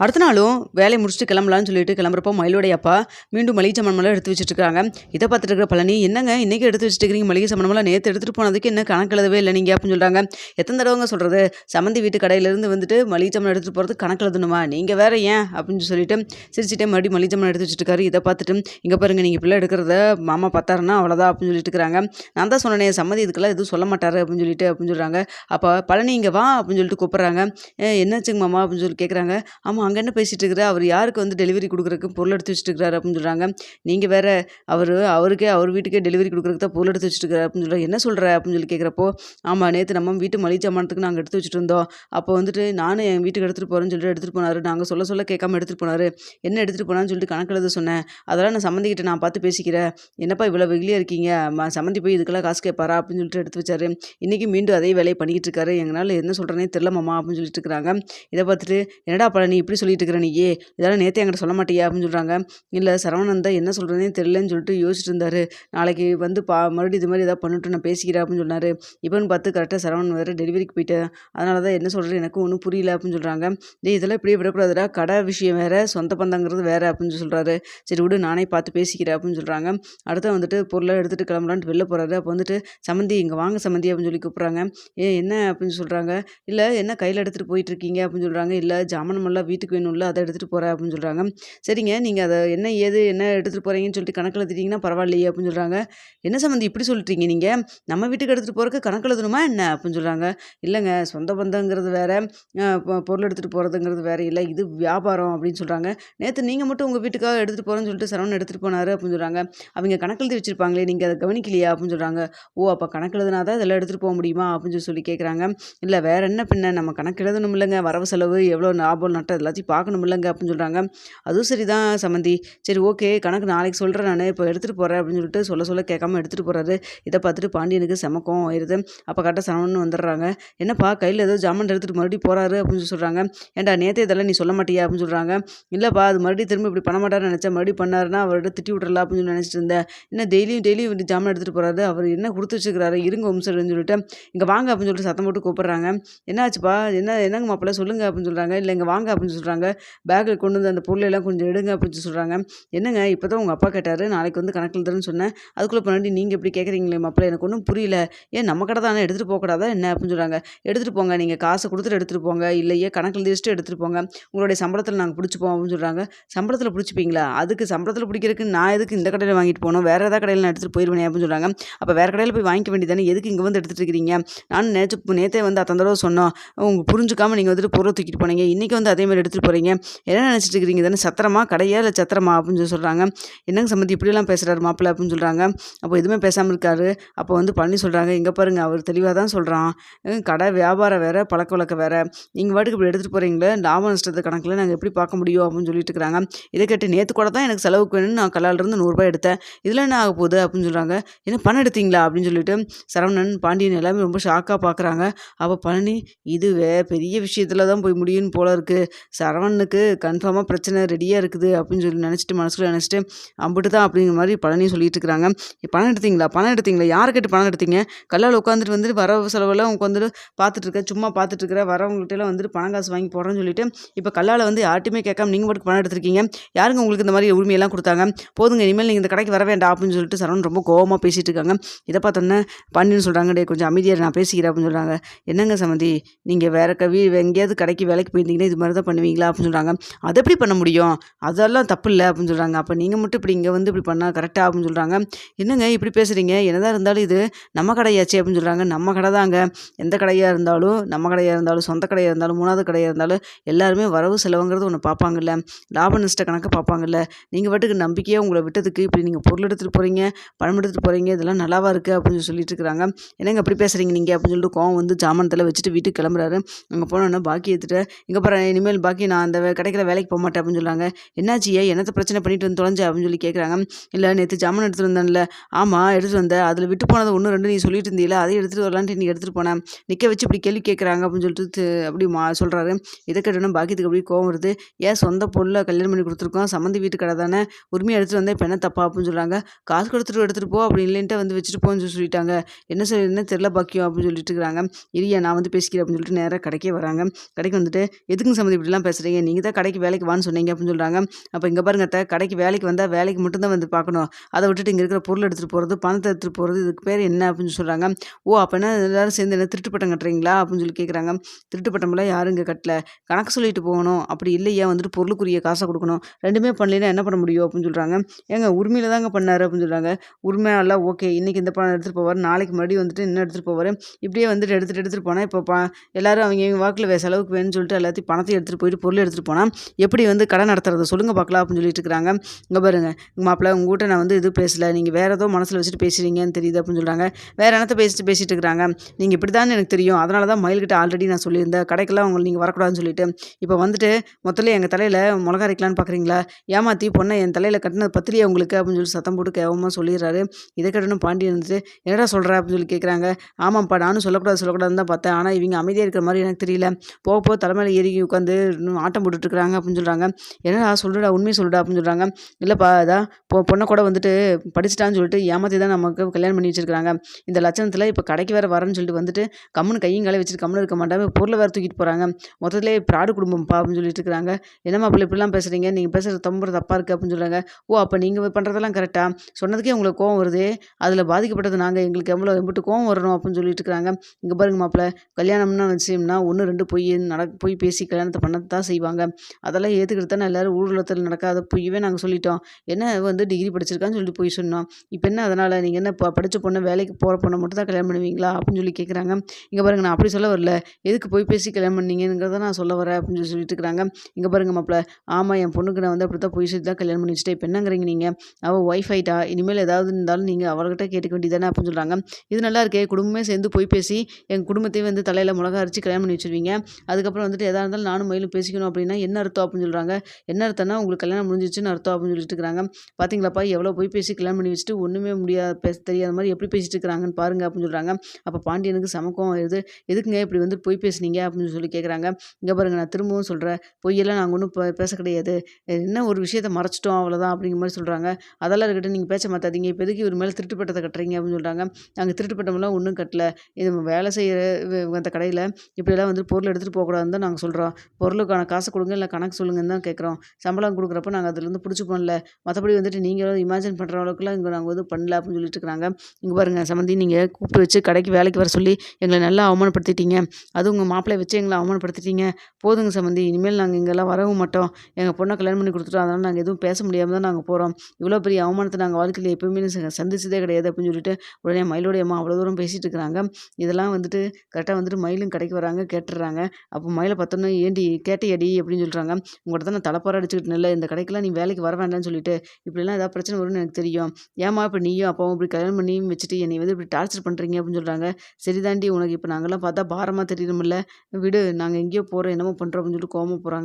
அடுத்த நாளும் வேலையை முடிச்சுட்டு கிளம்பலான்னு சொல்லிட்டு கிளம்புறப்போ மயிலோடைய அப்பா மீண்டும் மளிகை சாமான்மெல்லாம் எடுத்து வச்சுட்டு இருக்காங்க இதை பார்த்துட்டு இருக்கிற பழனி என்னங்க இன்றைக்கி எடுத்து வச்சுட்டு இருக்கிறீங்க மளிகை சாமான்மெல்லாம் நேற்று எடுத்துகிட்டு போனதுக்கு என்ன கணக்கு எழுதவே இல்லை நீங்கள் அப்படின்னு சொல்கிறாங்க எத்தனை தடவைங்க சொல்கிறது சம்மந்தி வீட்டு கடையிலேருந்து வந்துட்டு மளிகை சாமான் எடுத்துகிட்டு போகிறது கணக்கு எழுதணுமா? நீங்கள் வேற ஏன்? அப்படின்னு சொல்லிட்டு சிரிச்சிட்டே மறுபடியும் மளிகை சாமான் எடுத்து வச்சுட்டு இருக்காரு இதை பார்த்துட்டு இங்கே பாருங்க நீங்கள் பிள்ளை எடுக்கிறத மாமா பார்த்தாருன்னா அவ்வளோதான் அப்படின்னு சொல்லிட்டு இருக்கிறாங்க. நான் தான் சொன்னேன் சம்மந்தி இதுக்கெல்லாம் எதுவும் சொல்ல மாட்டாரு அப்படின்னு சொல்லிட்டு அப்படின்னு சொல்கிறாங்க அப்போ பழனி இங்கே வா அப்படின்னு சொல்லிட்டு கூப்பிட்றாங்க. என்னாச்சுங்க மாமா? அப்படின்னு சொல்லி கேட்குறாங்க ஆமாம் அங்கே என்ன பேசிகிட்டு இருக்கிற அவர் யாருக்கு வந்து டெலிவரி கொடுக்குறக்கு பொருள் எடுத்து வச்சுட்டு இருக்கிறாரு அப்படின்னு சொல்கிறாங்க நீங்கள் வேற அவர் அவருக்கே அவர் வீட்டுக்கே டெலிவரி கொடுக்குறக்கு தான் பொருள் எடுத்து வச்சுட்டு இருக்கிறாரு அப்படின்னு சொல்கிறாங்க என்ன சொல்கிற அப்படின்னு சொல்லி கேட்குறப்போ ஆமாம் நேற்று நம்ம வீட்டு மளிகை சாமானத்துக்கு நாங்கள் எடுத்து வச்சுட்டு இருந்தோம் அப்போ வந்துட்டு நானும் என் வீட்டுக்கு எடுத்துகிட்டு போகிறேன்னு சொல்லிட்டு எடுத்துகிட்டு போனார். நாங்கள் சொல்ல சொல்ல கேட்காம எடுத்துகிட்டு போனார். என்ன எடுத்துகிட்டு போனான்னு சொல்லிட்டு கணக்கில் எழுத சொன்னேன். அதெல்லாம் நான் சம்மந்திக்கிட்ட நான் பார்த்து பேசிக்கிறேன். என்னப்பா இவ்வளோ வெகுலியாக இருக்கீங்க? சம்மந்தி போய் இதுக்கெல்லாம் காசு கேட்பாரா அப்படின்னு சொல்லிட்டு எடுத்து வச்சாரு. இன்றைக்கி மீண்டும் அதே வேலையை பண்ணிக்கிட்டு இருக்காரு. எங்களால் என்ன சொல்கிறேனே தெரில மாமா அப்படின்னு சொல்லிட்டு இருக்கிறாங்க இதை பார்த்துட்டு என்னடா பழனி நீ இப்படி சொல்லிட்டு இருக்கிற நீயே? இதெல்லாம் நேற்று என்கிட்ட சொல்ல மாட்டியா? அப்படின்னு சொல்கிறாங்க இல்லை சரவணன் தான் என்ன சொல்கிறேனே தெரிலன்னு சொல்லிட்டு யோசிச்சுட்டு இருந்தாரு. நாளைக்கு வந்து பா மறுபடியும் இது மாதிரி ஏதாவது பண்ணிட்டு நான் பேசிக்கிறேன் அப்படின்னு சொன்னார். இப்போன்னு பார்த்து கரெக்டாக சரவணன் வேறு டெலிவரிக்கு போயிட்டேன். அதனால தான் என்ன சொல்கிறது எனக்கு ஒன்றும் புரியல அப்படின்னு சொல்கிறாங்க டேய் இதெல்லாம் இப்படியே விடக்கூடாதுடா. கடை விஷயம் வேறு சொந்த பந்தங்கிறது வேறு அப்படின்னு சொல்கிறாரு சரி விடு நானே பார்த்து பேசிக்கிறேன் அப்படின்னு சொல்கிறாங்க அடுத்து வந்துட்டு பொருளை எடுத்துகிட்டு கிளம்பலான்ட்டு வெளில போகிறாரு அப்போ வந்துட்டு சமந்தி இங்கே வாங்க சமந்தி அப்படின்னு சொல்லி கூப்பிட்றாங்க. ஏ என்ன அப்படின்னு சொல்கிறாங்க இல்லை என்ன கையில் எடுத்துகிட்டு போயிட்டுருக்கீங்க அப்படின்னு சொல்கிறாங்க இல்லை ஜாமானமெல்லாம் வீட்டுக்கு வேணும்ல அதை எடுத்துகிட்டு போகிறேன் அப்படின்னு சொல்கிறாங்க சரிங்க நீங்கள் அதை என்ன ஏது என்ன எடுத்துகிட்டு போகிறீங்கன்னு சொல்லிட்டு கணக்கில் எழுதிட்டீங்கன்னா பரவாயில்லையே அப்படின்னு சொல்கிறாங்க என்ன சம்மந்தி இப்படி சொல்லிட்டீங்க நீங்கள் நம்ம வீட்டுக்கு எடுத்துகிட்டு போகிறதுக்கு கணக்கு எழுதணுமா என்ன அப்படின்னு சொல்கிறாங்க இல்லைங்க சொந்த பந்தங்கிறது வேற பொருள் எடுத்துகிட்டு போகிறதுங்கிறது வேறு இல்லை இது வியாபாரம் அப்படின்னு சொல்கிறாங்க நேற்று நீங்கள் மட்டும் உங்கள் வீட்டுக்காக எடுத்துகிட்டு போகிறேன்னு சொல்லிட்டு சரவணன் எடுத்துகிட்டு போனார் அப்படின்னு சொல்கிறாங்க அவங்க கணக்கு எழுதி நீங்கள் அதை கவனிக்கலையா அப்படின்னு சொல்கிறாங்க ஓ அப்போ கணக்கு எழுதுனா தான் இதெல்லாம் எடுத்துகிட்டு போக முடியுமா அப்படின்னு சொல்லி சொல்லி கேட்குறாங்க இல்லை வேறு என்ன பின்ன நம்ம கணக்கு எழுதணும் இல்லைங்க வரவு செலவு எவ்வளோ லாபம் நட்டம் எல்லாத்தையும் பார்க்கணும் இல்லைங்க அப்படின்னு சொல்கிறாங்க அதுவும் சரி தான் சம்மந்தி சரி ஓகே கணக்கு நாளைக்கு சொல்கிறேன் நான். இப்போ எடுத்துகிட்டு போகிறேன் அப்படின்னு சொல்லிட்டு சொல்ல சொல்ல கேட்காம எடுத்துகிட்டு போகிறாரு இதை பார்த்துட்டு பாண்டியனுக்கு செமக்கம் ஆயிடுது அப்போ கரெக்டாக சரவணன் வந்துடுறாங்க. என்னப்பா கையில் ஏதோ ஜாமான் எடுத்துகிட்டு மறுபடியும் போகிறாரு அப்படின்னு சொல்லி சொல்கிறாங்க ஏன்டா நேற்று இதெல்லாம் நீ சொல்ல மாட்டியா அப்படின்னு சொல்கிறாங்க இல்லைப்பா அது மறுபடியும் திரும்ப இப்படி பண்ண மாட்டாருன்னு நினச்சேன் மறுபடியும் பண்ணாருன்னா அவர்கிட்ட திட்டி விட்றலாம் அப்படின்னு சொல்லி நினச்சிட்டு இருந்தேன். என்ன டெய்லியும் டெய்லியும் இப்படி ஜாமான் எடுத்துகிட்டு போகிறாரு அவர் என்ன கொடுத்து வச்சுக்கிறாரு இருங்க வம்சர்னு சொல்லிட்டு. இங்கே வாங்க அப்படின்னு சொல்லிட்டு சத்தம் போட்டு கூப்பிட்றாங்க. என்னாச்சுப்பா? என்ன என்னங்க மாப்பிள்ள? சொல்லுங்க அப்படின்னு சொல்கிறாங்க இல்லை இங்கே வாங்க அப்படின்னு சொல்கிறாங்க சொல்கிறாங்க பேக்கில் கொண்டு வந்து அந்த பொருளை எல்லாம் கொஞ்சம் எடுங்க அப்படின்னு சொல்கிறாங்க என்னங்க இப்போ தான் உங்கள் அப்பா கேட்டார். நாளைக்கு வந்து கணக்கில் தரேன்னு சொன்னேன். அதுக்குள்ளே பண்ணாடி நீங்கள் இப்படி கேட்குறீங்களே மாப்பிள்ள? எனக்கு ஒன்றும் புரியல. ஏன் நம்ம கடை தானே? எடுத்துகிட்டு போகக்கூடாதா என்ன அப்படின்னு சொல்கிறாங்க எடுத்துகிட்டு போங்க. நீங்கள் காசை கொடுத்துட்டு எடுத்துகிட்டு போங்க. இல்லையே கணக்கில் எழுதிட்டு எடுத்துகிட்டு போங்க. உங்களுடைய சம்பளத்தில் நாங்கள் பிடிச்சிப்போம் அப்படின்னு சொல்கிறாங்க சம்பளத்தில் பிடிச்சிப்பீங்களா? அதுக்கு சம்பளத்தில் பிடிக்கிறதுக்கு நான் எதுக்கு இந்த கடையில் வாங்கிட்டு போகணும்? வேறு ஏதாவது கடையில் நான் எடுத்துகிட்டு போயிடுவேன் அப்படின்னு சொல்கிறாங்க அப்போ வேறு கடையில் போய் வாங்கிக்க வேண்டியதானே எதுக்கு இங்கே வந்து எடுத்துகிட்டு இருக்கிறீங்க? நான் நேற்று நேற்றே வந்து அத்தனை தடவை சொன்னோம். உங்களுக்கு புரிஞ்சுக்காம நீங்கள் வந்துட்டு பொருளை தூக்கிட்டு போனீங்க. இன்றைக்கி வந்து அதே மாதிரி எடுத்துகிட்டு போகிறீங்க என்ன நினச்சிட்டு இருக்கிறீங்க? தானே சத்திரமா? கடையா இல்லை சத்திரமா? அப்படின்னு சொல்லி சொல்கிறாங்க என்னங்க சம்மந்தி இப்படியெல்லாம் பேசுகிறாரு மாப்பிள்ளை அப்படின்னு சொல்கிறாங்க அப்போ எதுவுமே பேசாமல் இருக்காரு. அப்போ வந்து பண்ணி சொல்கிறாங்க இங்கே பாருங்க அவர் தெளிவாக தான் சொல்கிறான் கடை வியாபாரம் வேறு பழக்க வழக்கம் வேறு. நீங்கள் வாட்டுக்கு இப்படி எடுத்துகிட்டு போகிறீங்களே லாப நஷ்டத்து கணக்கில் நாங்கள் எப்படி பார்க்க முடியும்? அப்படின்னு சொல்லிட்டு இருக்கிறாங்க. இதை கேட்டு நேற்று கூட தான் எனக்கு செலவுக்கு வேணும்னு நான் கலாலிருந்து நூறுரூபா எடுத்தேன். இதில் என்ன ஆக போகுது? அப்படின்னு சொல்கிறாங்க என்ன பணம் எடுத்தீங்களா? அப்படின்னு சொல்லிட்டு சரவணன் பாண்டியன் எல்லாமே ரொம்ப ஷாக்காக பார்க்குறாங்க. அப்போ பழனி இதுவே பெரிய விஷயத்தில் தான் போய் முடியும்னு போல இருக்குது சரவணனுக்கு கன்ஃபார்மாக பிரச்சனை ரெடியாக இருக்குது அப்படின்னு சொல்லி நினச்சிட்டு மனசுக்குள்ள நினச்சிட்டு அம்பிட்டு தான் அப்படிங்கிற மாதிரி பழனி சொல்லிட்டு இருக்கிறாங்க பணம் எடுத்தீங்களா? பணம் எடுத்தீங்களா? யாரை கேட்டு பணம் எடுத்தீங்க? கல்லால் உட்காந்துட்டு வந்துட்டு வரவு செலவெல்லாம் உட்காந்துட்டு பார்த்துட்டு இருக்க சும்மா பார்த்துட்டு இருக்கிற வரவங்கள்ட்டலாம் வந்துட்டு பணம் காசு வாங்கி போடுறேன்னு சொல்லிட்டு இப்போ கல்லால் வந்து யார்ட்டுமே கேட்காம நீங்கள் மட்டும் பணம் எடுத்திருக்கீங்க. யாருங்க உங்களுக்கு இந்த மாதிரி உரிமையெல்லாம் கொடுத்தாங்க? போதுங்க இனிமேல் நீங்கள் இந்த கடைக்கு வர வேண்டாம் அப்படின்னு சொல்லிட்டு சரவணன் ரொம்ப கோவமாக பேசிகிட்டு இருக்காங்க. இதை பார்த்தோன்னே பாண்டியன் சொல்கிறாங்க டே கொஞ்சம் அமைதியாக நான் பேசிக்கிறேன் அப்படின்னு சொல்கிறாங்க என்னங்க சமந்தி? நீங்கள் வேற கவி எங்கேயாவது கடைக்கு வேலைக்கு போயிருந்தீங்கன்னா இது மாதிரி தான் பண்ணுவீங்க. பண்ணிங்களா அப்படின்னு சொல்கிறாங்க அதை எப்படி பண்ண முடியும்? அதெல்லாம் தப்பு இல்லை அப்படின்னு சொல்கிறாங்க அப்போ நீங்கள் மட்டும் இப்படி இங்கே வந்து இப்படி பண்ணால் கரெக்டாக அப்படின்னு சொல்கிறாங்க என்னங்க இப்படி பேசுகிறீங்க என்னதான் இருந்தாலும் இது நம்ம கடையாச்சே அப்படின்னு சொல்கிறாங்க நம்ம கடை தாங்க. எந்த கடையாக இருந்தாலும் நம்ம கடையாக இருந்தாலும் சொந்த கடையாக இருந்தாலும் மூணாவது கடையாக இருந்தாலும் எல்லாருமே வரவு செலவுங்கிறது ஒன்று பார்ப்பாங்கல்ல லாப நஷ்ட கணக்கு பார்ப்பாங்கல்ல நீங்கள் பாட்டுக்கு நம்பிக்கையாக உங்களை விட்டதுக்கு இப்படி நீங்கள் பொருள் எடுத்துகிட்டு போகிறீங்க பணம் எடுத்துகிட்டு போகிறீங்க இதெல்லாம் நல்லாவா இருக்குது அப்படின்னு சொல்லிட்டு இருக்கிறாங்க என்னங்க அப்படி பேசுகிறீங்க நீங்கள் அப்படின்னு சொல்லிட்டு கோவம் வந்து ஜாமானத்தில் வச்சுட்டு வீட்டுக்கு கிளம்புறாரு. அங்கே போனோன்னா பாக்கி எடுத்துகிட்டு இங்கே பாரு இனிமேல் பாக்கி நான் அந்த கிடைக்கிற வேலைக்கு போக மாட்டேன் அப்படின்னு சொல்கிறாங்க என்னாச்சு ஏன்? என்னத்த பிரச்சனை பண்ணிட்டு வந்து தொலைஞ்ச? அப்படின்னு சொல்லி கேட்குறாங்க இல்லை நேற்று ஜாமான் எடுத்துகிட்டு வந்தேன்ல. ஆமாம் எடுத்துகிட்டு வந்தேன். அதில் விட்டு போனது ஒன்று ரெண்டு நீ சொல்லிட்டு இருந்தீல அதை எடுத்துகிட்டு வரலான்ட்டு நீ எடுத்துகிட்டு போனேன் நிற்க வச்சு இப்படி கேள்வி கேட்குறாங்க அப்படின்னு சொல்லிட்டு அப்படி மா சொல்கிறாரு இதை கேட்டோன்னா பாக்கியத்துக்கு அப்படியே கோவம் வருது. ஏன் சொந்த பொருளை கல்யாணம் பண்ணி கொடுத்துருக்கோம்? சம்மந்தி வீட்டு கடை தானே. உரிமையை எடுத்துகிட்டு வந்தேன் இப்போ என்ன தப்பா? அப்படின்னு சொல்கிறாங்க காசு கொடுத்துட்டு எடுத்துகிட்டு போ அப்படி இல்லைன்ட்டு வந்து வச்சுட்டு போன்னு சொல்லி சொல்லிட்டாங்க. என்ன சொல்லி என்ன தெரில பாக்கியம்? அப்படின்னு சொல்லிட்டு இருக்கிறாங்க இல்லையா நான் வந்து பேசிக்கிறேன் அப்படின்னு சொல்லிட்டு நேராக கடைக்கே வராங்க. கடைக்கு வந்துட்டு எதுக்குங்க சம்மந்தி இப்படிலாம் தான் பேசுகிறீங்க நீங்கள் தான் கடைக்கு வேலைக்கு வான்னு சொன்னீங்க அப்படின்னு சொல்கிறாங்க அப்போ இங்கே பாருங்க அத்தை கடைக்கு வேலைக்கு வந்தால் வேலைக்கு மட்டும்தான் வந்து பார்க்கணும். அதை விட்டுட்டு இங்கே இருக்கிற பொருள் எடுத்துகிட்டு போகிறது பணத்தை எடுத்துகிட்டு போகிறது இதுக்கு பேர் என்ன அப்படின்னு சொல்கிறாங்க ஓ அப்போ என்ன எல்லாரும் சேர்ந்து என்ன திருட்டு பட்டம் கட்டுறீங்களா அப்படின்னு சொல்லி கேட்குறாங்க திருட்டு பட்டம்லாம் யாரும் இங்கே கட்டல. கணக்கு சொல்லிட்டு போகணும். அப்படி இல்லையா வந்துட்டு பொருளுக்குரிய காசை கொடுக்கணும். ரெண்டுமே பண்ணலைன்னா என்ன பண்ண முடியும் அப்படின்னு சொல்கிறாங்க ஏங்க உரிமையில் தாங்க பண்ணார் அப்படின்னு சொல்கிறாங்க உரிமையால ஓகே இன்றைக்கி இந்த பணம் எடுத்துகிட்டு போவார் நாளைக்கு மறுபடியும் வந்துட்டு இன்னும் எடுத்துகிட்டு போவார். இப்படியே வந்துட்டு எடுத்துகிட்டு எடுத்துகிட்டு போனால் இப்போ பா எல்லாரும் அவங்க இவங்க வாக்கில் வேறு செலவுக்கு வேணும்னு சொல்லிட்டு எல்லாத்தையும் பணத்தை எடுத்துகிட்டு போயிட்டு பொருள் எடுத்துகிட்டு போனால் எப்படி வந்து கடை நடத்துறதை சொல்லுங்கள் பார்க்கலாம் அப்படின்னு சொல்லிட்டு இருக்கிறாங்க இங்கே பாருங்க மாப்பிள்ள உங்ககிட்ட நான் வந்து இது பேசலை நீங்கள் வேறு ஏதோ மனசில் வச்சுட்டு பேசுகிறீங்கன்னு தெரியுது அப்படின்னு சொல்கிறாங்க வேறு என்னத்த பேசிட்டு பேசிட்டு இருக்கிறாங்க நீங்கள் இப்படி தான் எனக்கு தெரியும். அதனால தான் மயில்கிட்ட ஆல்ரெடி நான் சொல்லியிருந்தேன். கடைக்கெல்லாம் உங்களை நீங்கள் வரக்கூடாதுன்னு சொல்லிட்டு. இப்போ வந்துட்டு மொத்தல எங்கள் தலையில் மிளகா அரைக்கலான்னு பார்க்குறீங்களா ஏமாற்றி பொண்ணை என் தலையில் கட்டினது பத்திரியா உங்களுக்கு அப்படின்னு சொல்லி சத்தம் போட்டு கேவமாக சொல்லிடுறாரு. இதை கட்டணும் பாண்டி இருந்துட்டு என்னடா சொல்கிற அப்படின்னு சொல்லி கேட்குறாங்க ஆமாம்ப்பா நானும் சொல்லக்கூடாது சொல்லக்கூடாதுன்னு தான் பார்த்தேன். ஆனால் இவங்க அமைதியாக இருக்கிற மாதிரி எனக்கு தெரியல. போக போக தலைமையில் ஏறி உட்காந்து இன்னும் ஆட்டம் போட்டுட்ருக்குறாங்க அப்படின்னு சொல்கிறாங்க என்னடா சொல்லுடா உண்மையை சொல்லுடா அப்படின்னு சொல்கிறாங்க இல்லைப்பா அதான் பொ பொண்ணை கூட வந்துட்டு படிச்சிட்டான்னு சொல்லிட்டு ஏமாற்றி தான் நமக்கு கல்யாணம் பண்ணி வச்சிருக்காங்க இந்த லட்சணத்தில் இப்போ கடைக்கு வேறு வரேன்னு சொல்லிட்டு வந்துட்டு கம்முன்னு கையும் காலையும் வச்சுட்டு கம்முன்னு இருக்க மாட்டாங்க. பொருளை வேறு தூக்கிட்டு போகிறாங்க மொத்தத்திலே ப்ராடு குடும்பம்ப்பா அப்படின்னு சொல்லிட்டு இருக்கிறாங்க என்னம்மா அப்படி இப்படிலாம் பேசுகிறீங்க நீங்கள் பேசுகிறது தம்புற தப்பாக இருக்குது அப்படின்னு சொல்கிறாங்க ஓ அப்போ நீங்கள் பண்ணுறதெல்லாம் கரெக்டாக சொன்னதுக்கே உங்களுக்கு கோவம் வருது. அதில் பாதிக்கப்பட்டது நாங்கள் எங்களுக்கு எவ்வளோ எம்பிட்டு கோவம் வரணும் அப்படின்னு சொல்லிட்டு இருக்கிறாங்க இங்கே பாருங்க மாப்பிள்ள கல்யாணம்னா விஷயம்னா ஒன்று ரெண்டு போய் நட போய் பேசி கல்யாணத்தை பண்ண தான் செய்வாங்க. அதெல்லாம் ஏற்றுக்கிட்டு தானே எல்லோரும் ஊர்வலத்தில் நடக்காத பொய்யவே நாங்கள் சொல்லிட்டோம். என்ன வந்து டிகிரி படிச்சிருக்கான்னு சொல்லிட்டு போய் சொன்னோம். இப்போ என்ன அதனால் நீங்கள் என்ன ப படித்த பொண்ணு வேலைக்கு போகிற பொண்ணை மட்டும் தான் கல்யாணம் பண்ணுவீங்களா அப்படின்னு சொல்லி கேட்குறாங்க இங்கே பாருங்கள் நான் அப்படி சொல்ல வரல. எதுக்கு போய் பேசி கல்யாணம் பண்ணீங்கிறத நான் சொல்ல வரேன் அப்படின்னு சொல்லி சொல்லிட்டு இருக்கிறாங்க இங்கே பாருங்க மாப்பிள்ள ஆமாம் என் பொண்ணுக்கு நான் வந்து அப்படி தான் போய் சொல்லி தான் கல்யாணம் பண்ணி வச்சுட்டேன். இப்போ என்னங்கிறீங்க நீங்கள் அவள் ஒய்ஃப் ஆயிட்டா? இனிமேல் ஏதாவது இருந்தாலும் நீங்கள் அவர்கிட்ட கேட்டுக்க வேண்டியதானே அப்படின்னு சொல்கிறாங்க இது நல்லா இருக்கே குடும்பமே சேர்ந்து போய் பேசி எங்கள் குடும்பத்தையும் வந்து தலையில் மிளகா அரைச்சி கல்யாணம் பண்ணி வச்சுருவீங்க. அதுக்கப்புறம் வந்துட்டு எதாக இருந்தாலும் நானும் மயிலும் பேசிக்கணும் அப்படின்னா என்ன அர்த்தம் அப்படின்னு சொல்கிறாங்க என்ன அர்த்தம்னா உங்களுக்கு கல்யாணம் முடிஞ்சிச்சுன்னு அர்த்தம் அப்படின்னு சொல்லிட்டு இருக்கிறாங்க பார்த்தீங்களாப்பா எவ்வளோ போய் பேசி கல்யாணம் பண்ணி வச்சுட்டு ஒன்றுமே முடியாது பேச தெரியாத மாதிரி எப்படி பேசிட்டு இருக்கிறாங்கன்னு பாருங்க அப்படின்னு சொல்கிறாங்க அப்போ பாண்டியனுக்கு சமக்கம் வருது எதுக்குங்க இப்படி வந்து போய் பேசுனீங்க அப்படின்னு சொல்லி கேட்குறாங்க இங்கே பாருங்க நான் திரும்பவும் சொல்கிறேன் பொய்யெல்லாம் நாங்கள் ஒன்றும் பேச கிடையாது. என்ன ஒரு விஷயத்தை மறைச்சிட்டோம் அவ்வளோதான் அப்படிங்கிற மாதிரி சொல்கிறாங்க அதெல்லாம் இருக்கட்டும் நீங்கள் பேச மாட்டாதீங்க இப்போ எதுக்கு இவர் மேலே திருட்டுப்பட்டத்தை கட்டுறீங்க அப்படின்னு சொல்கிறாங்க நாங்கள் திருட்டுப்பட்டமெல்லாம் ஒன்றும் கட்டல. இது வேலை செய்கிற அந்த கடையில் இப்படியெல்லாம் வந்து பொருள் எடுத்துகிட்டு போகக்கூடாதுன்னு தான் நாங்கள் சொல்கிறோம் அதுக்கான காசு கொடுங்க இல்லை கணக்கு சொல்லுங்கன்னு தான் கேட்குறோம். சம்பளம் கொடுக்குறப்ப நாங்கள் அதுலேருந்து பிடிச்சிப்போம்ல மற்றபடி வந்துட்டு நீங்களும் இமேஜின் பண்ணுற அளவுக்குலாம் இங்கே நாங்கள் வந்து பண்ணல அப்படின்னு சொல்லிட்டு இருக்கிறாங்க. இங்கே பாருங்கள் சம்மந்தி நீங்கள் கூப்பிட்டு வச்சு கடைக்கு வேலைக்கு வர சொல்லி எங்களை நல்லா அவமானப்படுத்திட்டீங்க. அதுவும் உங்கள் மாப்பிள்ளை வச்சு எங்களை அவமானப்படுத்திட்டீங்க. போதுங்க சம்மந்தி இனிமேல் நாங்கள் இங்கெல்லாம் வரவும் மாட்டோம். எங்கள் பொண்ணை கல்யாணம் பண்ணி கொடுத்துட்டோம். அதனால் நாங்கள் எதுவும் பேச முடியாமல் தான் நாங்கள் போகிறோம் இவ்வளோ பெரிய அவமானத்தை நாங்கள் வாழ்க்கையில் எப்பவுமே சந்திச்சதே கிடையாது அப்படின்னு சொல்லிட்டு உடனே மயிலோடைய அம்மா அவ்வளோ தூரம் பேசிகிட்டு இருக்கிறாங்க. இதெல்லாம் வந்துட்டு கரெக்டாக வந்துட்டு மயிலும் கடைக்கு வராங்க கேட்டுடுறாங்க. அப்போ மயிலை பார்த்தோன்னே ஏண்டி எடி அப்படின்னு சொல்கிறாங்க உங்கள்கிட்ட தான் நான் தலைப்பார அடிச்சுக்கிட்டு இல்லை இந்த கடைக்கெல்லாம் நீ வேலைக்கு வர வேண்டாம்னு சொல்லிட்டு இப்படிலாம் ஏதாவது பிரச்சனை வரும்னு எனக்கு தெரியும். ஏமா இப்போ நீயும் அப்பாவும் இப்படி கல்யாணம் பண்ணியும் வச்சுட்டு என்னை வந்து இப்படி டார்ச்சர் பண்ணுறீங்க அப்படின்னு சொல்கிறாங்க சரிதாண்டி உனக்கு இப்போ நாங்கள்லாம் பார்த்தா பாரமாக தெரியணும்ல. விடு நாங்கள் எங்கேயோ போகிறோம் என்னமோ பண்ணுறோம் அப்படின்னு சொல்லிட்டு கோவமா போகிறாங்க